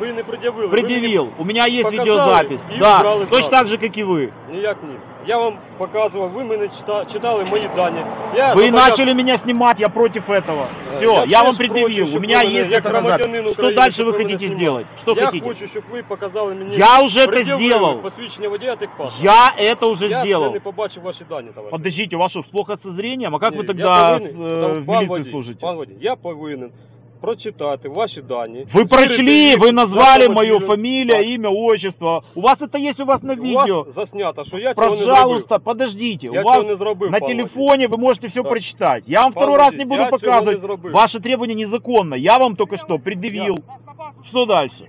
ви не пред'явили. Ви мені Предъявил. У меня есть показали видеозапись. и Да, убрали точно запись. так же, как и вы. Ніяк ні. Я вам показував, ви мене чита- читали мої дані. Я Вы зобов'яз- начали меня снимать, я против этого. Э, Все, я я, теж вам проти, предъявил. щоб У меня ви мене, есть як это громадянин назад. Что України, дальше щоб вы ви мене хотите знімали. сделать? Что я хотите? хочу, щоб ви показали мені. Я уже это пред'явили сделал. Посвідчення водія техпаспорт. Я это уже я сделал. ще не побачив ваші дані, товариш. Подождите, у вас что, плохо со зрением? А как Ні, вы я тогда повинен- э, Там, в пан милиции водій, служите? Пан водій, я повинен прочитати ваші дані. Вы прочли, звірити їх вы з назвали мою автомобілем. фамилию, Так. имя, отчество. У вас это есть у вас на У видео. вас заснято, що я цього не зробив. Пожалуйста, подождите. Я у вас цього не зробив, на пан водій. телефоне вы можете все Так. прочитать. Я вам Пан второй раз водій, не буду я цього не показывать. зробив. Ваше требование незаконно. Я вам только что предъявил. Что дальше?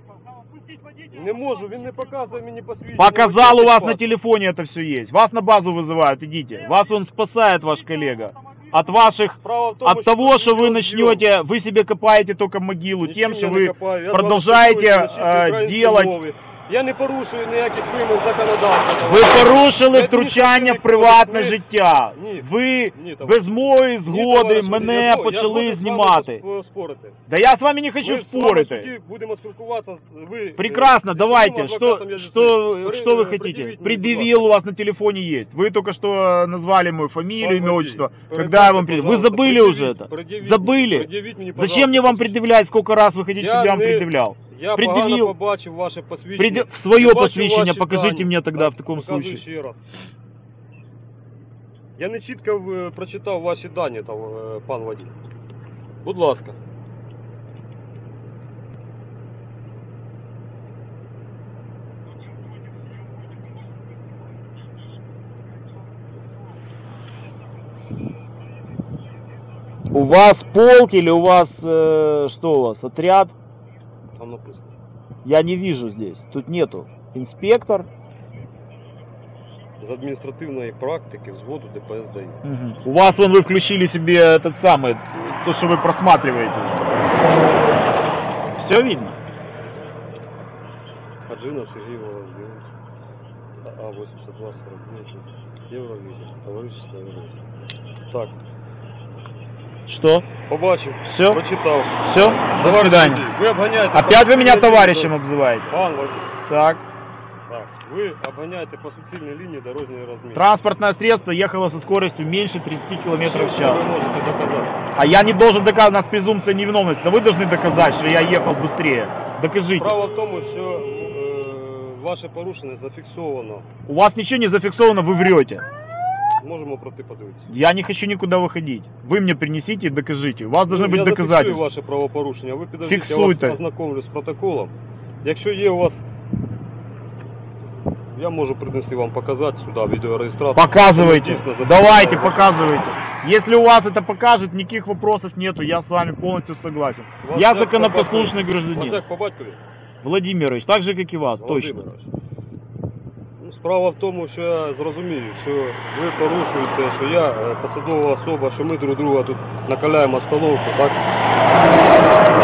Не можу, він не показує мені посвідчення. Показал у водія вас на техпаспорт. телефоне это все есть. Вас на базу вызывают, идите. Вас он спасает, ваш коллега. От ваших, Справа в тому, от того, что вы відеозйом- начнете, вы себе копаете только могилу Нічим тем, я что не вы копаю. Я продолжаете з вами спілкуюся на э, чистій українській делать мові. Я не порушую ніяких вимог законодавства. Ви порушили Це втручання в адміністративний приватне кодекс. Ви- життя. Ні. Ви Ні, товариш. без моєї Ні, згоди товариш, мене я- я почали згоден з вами знімати. пос- спорити. Да я з вами не хочу Ми з вами в спорити. суді будемо спілкуватися. Ви Прекрасно, е, давайте. з Что, адвокатом я что, зустрічусь. что вы При- хотите? пред'явіть мені, Предъявил будь у вас на телефоне есть. Вы только что назвали мою фамилию, Пан имя, водій, отчество. передайте, Когда я вам предъявил? Вы пожалуйста, забыли уже пред'явіть, это? пред'явіть, Забыли? пред'явіть мені, Зачем пожалуйста, мне вам посвідчення. предъявлять, сколько раз вы хотите, Я чтобы я вам не- предъявлял? Я Пред'явив. погано побачив ваше посвідчення. Пред'я- Своє Не бачу посвідчення ваші покажіть дані. мені тоді Так, в такому показую случае. ще раз. Я не чітко е, прочитав ваші дані, там, е, пан водій. Будь ласка. У вас полк или у вас, э, что у вас, отряд? Там написано. Я не вижу здесь. Тут нету. Инспектор. З адміністративної практики взводу ДПС ДАІ. У вас вон вы включили себе этот самый, то, что вы просматриваете. Все видно? Хаджинов Сергій Володимирович. А8249. Євровізія. Товариство Євровізія. Так. Что? Побачив. Всё? Прочитав. Все? До Товариш свидания. водій, Ви обганяєте... Опять вы меня по суцільній товарищем лінії обзываете? дор- Пан водій. Так. Так. Ви обганяєте по суцільній лінії дорожньої розмітки. Транспортное средство ехало со скоростью меньше 30 км в Що час. ви можете доказати? А я не должен доказать, у нас презумпция невиновности. Да вы должны доказать, что я ехал быстрее. Докажите. Справа в тому, що е, ваше порушення зафіксовано. У вас ничего не зафиксовано, вы врете. Можемо проти подивитися. Я не хочу никуда выходить. Вы мне принесите и докажите. У вас должны Ну, быть я зафіксую доказательства. ваше правопорушення. Ви підождіть, я Фіксуйте. вас ознакомлю з протоколом. Якщо є у вас... Я можу принести вам показати сюди відеореєстратор. Показывайте. Дійсно зафіксовано Давайте, ваше- показывайте. Если у вас это покажет, никаких вопросов нету. Я с вами полностью согласен. Вас Я як законопослушный по батькові? Вас гражданин. як по батькові? Владимирович, так же, как и вас, точно. Володимирович. Ну, справа в тому, що я зрозумію, що ви порушуєте, що я е, посадова особа, що ми друг друга тут накаляємо остановку, так?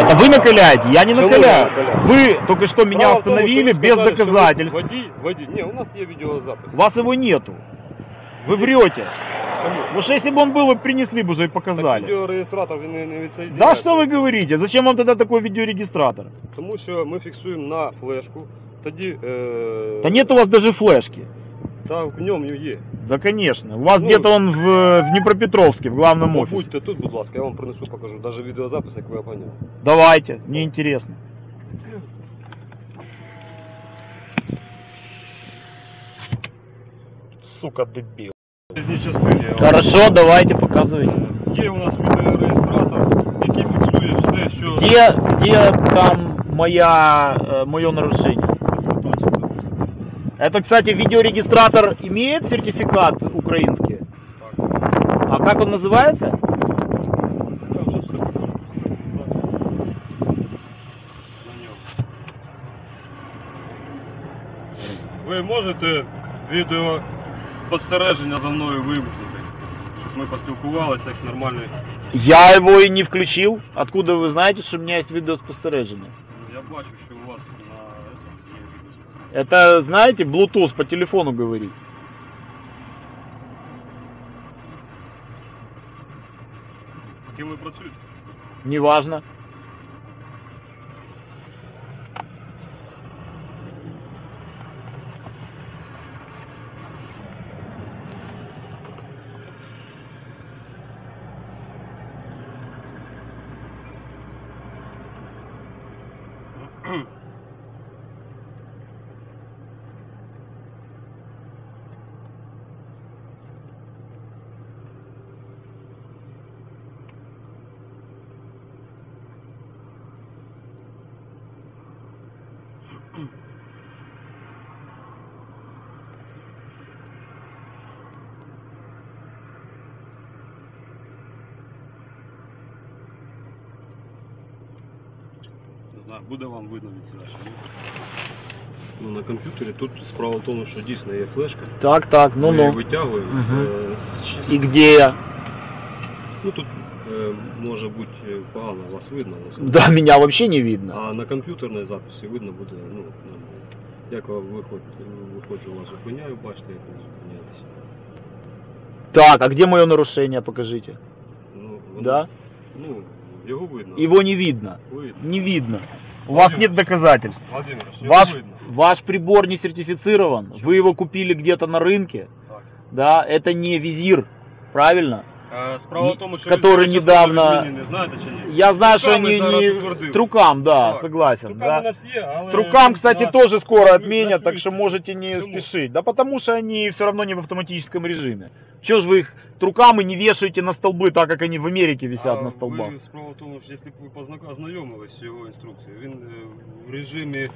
Это вы накаляете, я не Чего накаляю. я накаляю? Вы только что меня Справа в тому, остановили що ви без сказали, що ви доказательств. Водій, водій. Ні, у нас є відеозапис. У вас его нету. Вы врете. Чому? Потому что если бы он был, вы принесли бы уже и Так показали. відеореєстратор він не, не відсоєдняється. Да что вы говорите? Зачем вам тогда такой видеорегистратор? Тому що ми фіксуємо на флешку, тоді... Е... Да нет у вас даже флешки. Та в ньому є. Да, конечно. У вас Ну, где-то он в, в Днепропетровске, в главном офисе. Побудьте тут, будь ласка, я вам принесу, покажу. Навіть відеозапис, як ви обганяли. Давайте, мне интересно. Сука, дебил. Хорошо, давайте, показывайте. Є у нас відеореєстратор, який фіксує все, що... Где, где там моя, э, мое нарушение? Это, кстати, видеорегистратор имеет сертификат украинский? А как он называется? Ви можете відео спостереження за мною вимкнути, щоб ми поспілкувалися як нормальні. Я его и не включил. Откуда вы знаете, что у меня есть видеоспостережение? Я бачу, що у вас это, знаете, Bluetooth по телефону говорит. З ким ви працюєте? Неважно. Не знаю, буде вам видно від цього. чи ні? Ну, на комп'ютері тут справа в тому, що дійсно є флешка. Так, так, Ми її ну-ну. витягуємо. Мгм. е, з чис- И где я? Ну тут е, може бути е, погано вас видно. але- Да, меня вообще не видно. А на комп'ютерній записі видно буде, ну, нормально. Як ви виход, виходжу, вас зупиняю, бачите, як ви зупиняєтеся. Так, а где мое нарушение, покажите. Ну, воно- Да? Ну, його видно. Его не видно. Видно. Не видно. У вас нет доказательств. Владимир, його Ваш, видно. ваш прибор не сертифицирован. Вы его купили где-то на рынке. Так. Да, это не визир. Правильно? Е, Справа в тому, що Который ви тільки що недавно- сказали, не знаєте чи ні? Я знаю, что Труками они зараз не... утвердили. Трукам, да, Так. согласен. Труками Да. у нас є, але... Трукам, кстати, на- тоже скоро на- отменят, на так что світі. можете не Почему? спешить. Да потому что они все равно не в автоматическом режиме. Чего же вы их трукам и не вешаете на столбы, так как они в Америке висят А на столбах? Ви, справа в тому, що якщо б ви позна- ознайомились з його інструкцією, він е, в режимі е,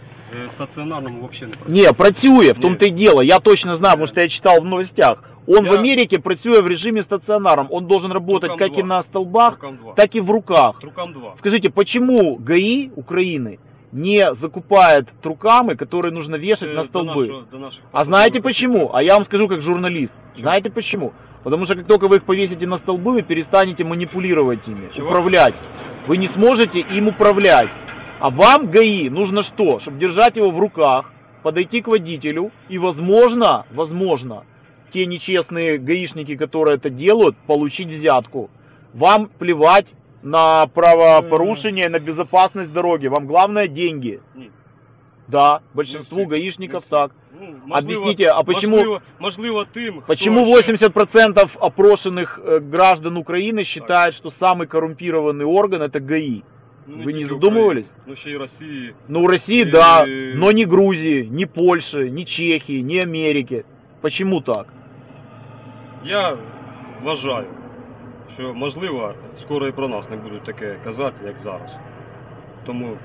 стаціонарному взагалі не працює. Не, працює, в Ні. том-то и дело. Я точно знаю, потому что я читал в новостях. Он Я- в Америке працює в режиме стационарном. Он должен работать как и два. на столбах, Трукам 2. так и в руках. Трукам 2. Скажите, почему ГАИ Украины не закупает трукамы, которые нужно вешать Це на Е, до столбы? нашого- до наших А знаете почему? А я вам скажу как журналист. Знаете почему? Потому что как только вы их повесите на столбы, вы перестанете манипулировать ими, Чего? управлять. Вы не сможете им управлять. А вам, ГАИ, нужно что? Чтобы держать его в руках, подойти к водителю и, возможно, возможно, те нечестные гаишники, которые это делают, получить взятку. Вам плевать на правопорушение, на безопасность дороги. Вам главное деньги. Ні. Да, большинству Не всі. гаишников Не всі. так. Ну, Объясните, а почему- Можливо, можливо тим, хто Почему ще- 80% опрошенных э, граждан Украины считают, что самый коррумпированный орган это ГАИ? Ну, ви не тільки задумувались? України, Ну, ще й Росії. Ну, у России, И- да, но не Грузии, не Польши, не Чехии, не Америки. Почему так? Я вважаю, що, можливо, скоро і про нас не будуть таке казати, як зараз. Тому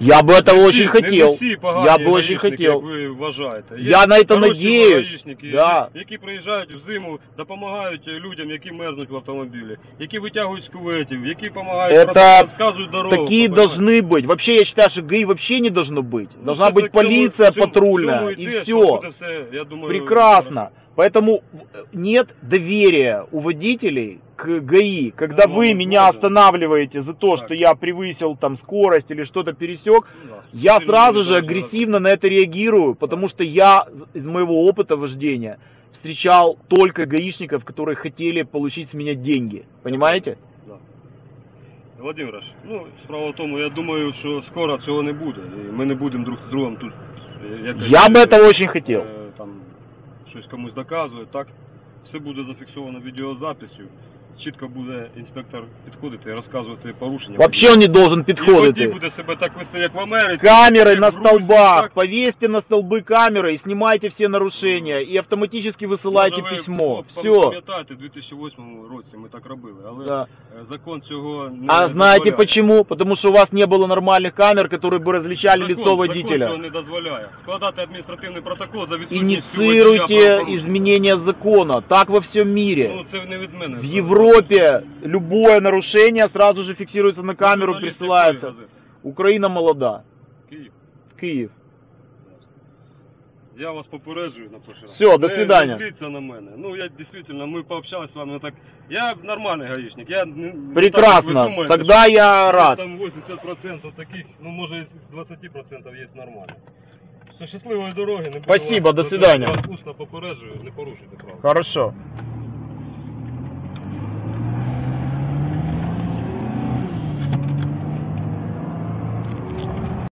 Я бы этого не очень всі- не хотел. всі погані Я бы очень гаїшники, хотел. Як ви вважаєте. Я на це хороші надіюсь, гаїшники, да. які приїжджають взиму, допомагають людям, які мерзнуть в автомобілі, які витягують з куветів, які допомагають, Это розказують дорогу. Такие понимаете? должны быть. Вообще, я считаю, что ГАИ вообще не должно быть. Ну, Должна це быть так цьому- полиция цьому- патрульная, цьому и йде, все. що буде все, я думаю, Прекрасно. Поэтому э, нет доверия у водителей к ГАИ. Когда Ну, вы ну, меня можно. останавливаете за то, Так. что я превысил там скорость или что-то пересек, Ну, да. я сразу же агрессивно на это реагирую, потому что я из моего опыта вождения встречал только гаишников, которые хотели получить с меня деньги. Понимаете? Да. Володимирович, ну, справа в тому, я думаю, що скоро цього не буде. І ми не будемо друг з другом тут. якось, Я бы е, этого очень хотел. е, Там, щось комусь доказувати, так? Все буде зафіксовано відеозаписью Чітко буде інспектор підходити і розказувати порушення. Вообще он не должен І водій подходить. буде себе так вести, як в Америці. Камеры як на в Грузії, столбах, так. повесьте на столбы камеры и снимайте все нарушения, и автоматически высылайте Може, ви письмо. пам- Все. Пам'ятаєте, у 2008 році ми так робили, але Да. е, закон цього не А знаете дозволяє. почему? Потому что у вас не было нормальных камер, которые бы различали Закон- лицо Закон водителя. цього не дозволяє. Складати адміністративний протокол за відсутністю водія Инициируйте правопорушення. изменения закона. Так во всем мире. Ну, це не від мене. В Европе любое нарушение сразу же фиксируется на камеру, Журналісти присылается. якої газети? Украина молода. Київ. Киев. Я вас попереджую на перший раз. Всё, до Не- свидания. Не зліться на мене. Ну, я дійсно, ми пообщались з вами ну, так. Я нормальний гаїшник. Я не, не так, як ви Прекрасно. думаєте, Тогда що я рад. Там 80% таких, ну може з 20% є нормально. Все, щасливої дороги. Не буду Спасибо, вас- до свидания. Вас усно попереджую, не порушуйте право. Хорошо.